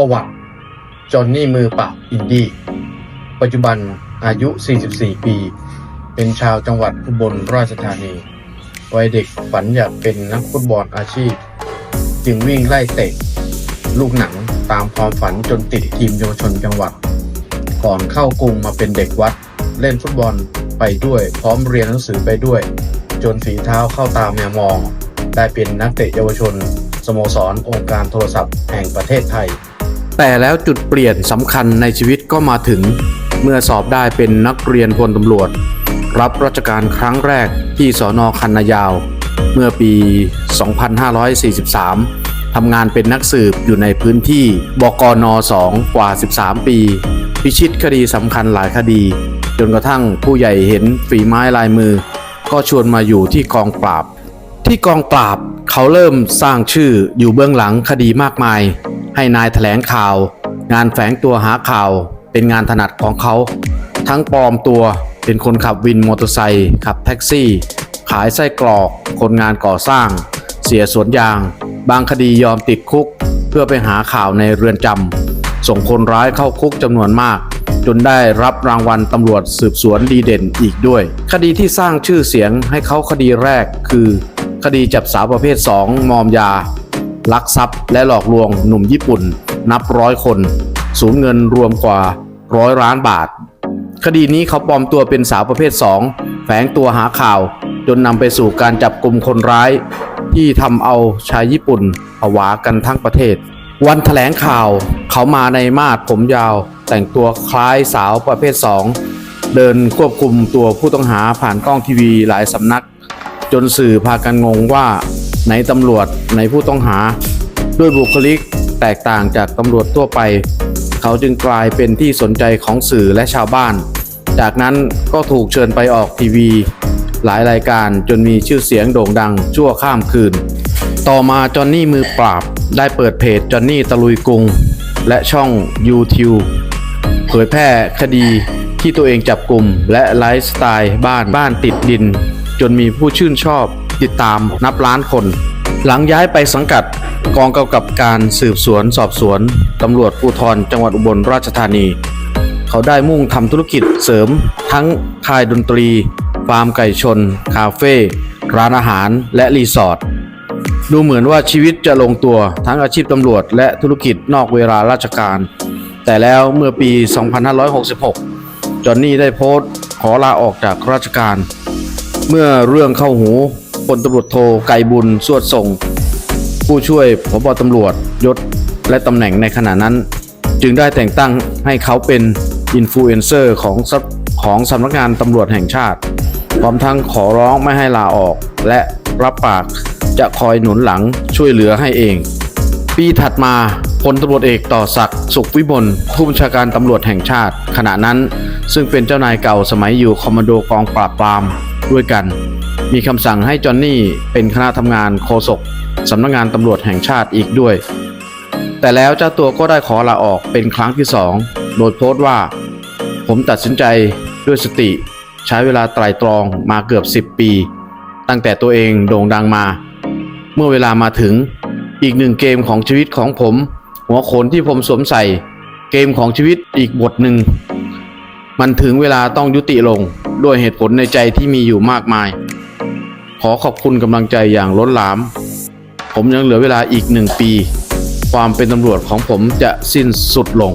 ประวัติจอห์นนี่มือปราบอินดี้ปัจจุบันอายุ 44 ปี เป็นชาวจังหวัดอุบลราชธานี วัยเด็กฝันอยากเป็นนักฟุตบอลอาชีพ จึงวิ่งไล่เตะลูกหนังตามความฝันจนติดทีมเยาวชนจังหวัด ก่อนเข้ากรุงมาเป็นเด็กวัด เล่นฟุตบอลไปด้วย พร้อมเรียนหนังสือไปด้วย จนฝีเท้าเข้าตามแมวมอง ได้เป็นนักเตะเยาวชน สโมสร องค์การโทรศัพท์แห่งประเทศไทย แต่แล้วจุดเปลี่ยนสำคัญในชีวิตก็มาถึง เมื่อสอบได้เป็นนักเรียนพลตำรวจ รับราชการครั้งแรกที่สอนอคันนายาว เมื่อปี 2543 ทำงานเป็นนักสืบอยู่ในพื้นที่บกน2 กว่า 13 ปี พิชิตคดีสำคัญหลายคดี จนกระทั่งผู้ใหญ่เห็นฝีไม้ลายมือ ก็ชวนมาอยู่ที่กองปราบ ที่กองปราบเขาเริ่มสร้างชื่ออยู่เบื้องหลังคดีมากมาย ให้นายแถลงข่าว งานแฝงตัวหาข่าว เป็นงานถนัดของเขา ทั้งปลอมตัวเป็นคนขับวินมอเตอร์ไซค์ขับแท็กซี่ ขายไส้กรอก คนงานก่อสร้าง เสียสวนยาง บางคดียอมติดคุก เพื่อไปหาข่าวในเรือนจำส่งคนร้ายเข้าคุกจำนวนมากจนได้รับรางวัลตำรวจสืบสวนดีเด่นอีกด้วย คดีที่สร้างชื่อเสียงให้เขาคดีแรกคือ คดีจับสาวประเภท 2 มอมยา ลักทรัพย์ และหลอกลวงหนุ่มญี่ปุ่น นับร้อยคน สูญเงินรวมกว่าร้อยล้านบาท คดีนี้เขาปลอมตัวเป็นสาวประเภท 2 แฝงตัวหาข่าว จนนำไปสู่การจับกลุ่มคนร้าย ที่ทำเอาชายญี่ปุ่นผวากันทั้งประเทศ วันแถลงข่าวเขามาในมาดผมยาว แต่งตัวคล้ายสาวประเภท 2 เดินควบคุมตัวผู้ต้องหาผ่านกล้องทีวีหลายสำนัก จนสื่อพากันงงว่า ไหนตำรวจไหนผู้ต้องหา ด้วยบุคลิกแตกต่างจากตำรวจทั่วไป เขาจึงกลายเป็นที่สนใจของสื่อและชาวบ้าน จากนั้นก็ถูกเชิญไปออกทีวี หลายรายการจนมีชื่อเสียงโด่งดังชั่วข้ามคืน ต่อมาจอห์นนี่มือปราบได้เปิดเพจจอห์นนี่ตะลุยกรุง และช่อง YouTube เผยแพร่คดีที่ตัวเองจับกลุ่มและไลฟ์สไตล์บ้านบ้านติดดิน จนมีผู้ชื่นชอบ ติดตามนับล้านคน หลังย้ายไปสังกัดกองกำกับการสืบสวนสอบสวนตำรวจภูธรจังหวัดอุบลราชธานี เขาได้มุ่งทำธุรกิจเสริม ทั้งค่ายดนตรี ฟาร์มไก่ชน คาเฟ่ ร้านอาหารและรีสอร์ทดูเหมือนว่าชีวิตจะลงตัวทั้งอาชีพตำรวจและธุรกิจนอกเวลาราชการ แต่แล้วเมื่อปี 2566 จอห์นนี่ได้โพสต์ขอลาออกจากราชการ เมื่อเรื่องเข้าหู พลตำรวจโทไกบุญสวดส่งผู้ช่วยพบตำรวจยศและตำแหน่งในขณะนั้น จึงได้แต่งตั้งให้เขาเป็นอินฟลูเอนเซอร์ของของสำนักงานตำรวจแห่งชาติ พร้อมทั้งขอร้องไม่ให้ลาออก และรับปากจะคอยหนุนหลังช่วยเหลือให้เอง ปีถัดมาพลตำรวจเอกต่อศักดิ์สุขวิมลผู้บัญชาการตำรวจแห่งชาติ ขณะนั้น ซึ่งเป็นเจ้านายเก่าสมัยอยู่คอมมานโดกองปราบปรามด้วยกัน มีคำสั่งให้จอห์นนี่เป็นคณะทำงานโฆษกสำนักงานตำรวจแห่งชาติอีกด้วย แต่แล้วเจ้าตัวก็ได้ขอลาออกเป็นครั้งที่สองโดยโพสต์ว่า ผมตัดสินใจด้วยสติ ใช้เวลาไตร่ตรองมาเกือบ 10 ปี ตั้งแต่ตัวเองโด่งดังมา เมื่อเวลามาถึงอีกหนึ่งเกมของชีวิตของผม หัวโขนที่ผมสวมใส่ เกมของชีวิตอีกบทหนึ่ง มันถึงเวลาต้องยุติลงด้วยเหตุผลในใจที่มีอยู่มากมาย ขอขอบคุณกำลังใจอย่างล้นหลาม ผมยังเหลือเวลาอีกหนึ่งปี ความเป็นตำรวจของผมจะสิ้นสุดลง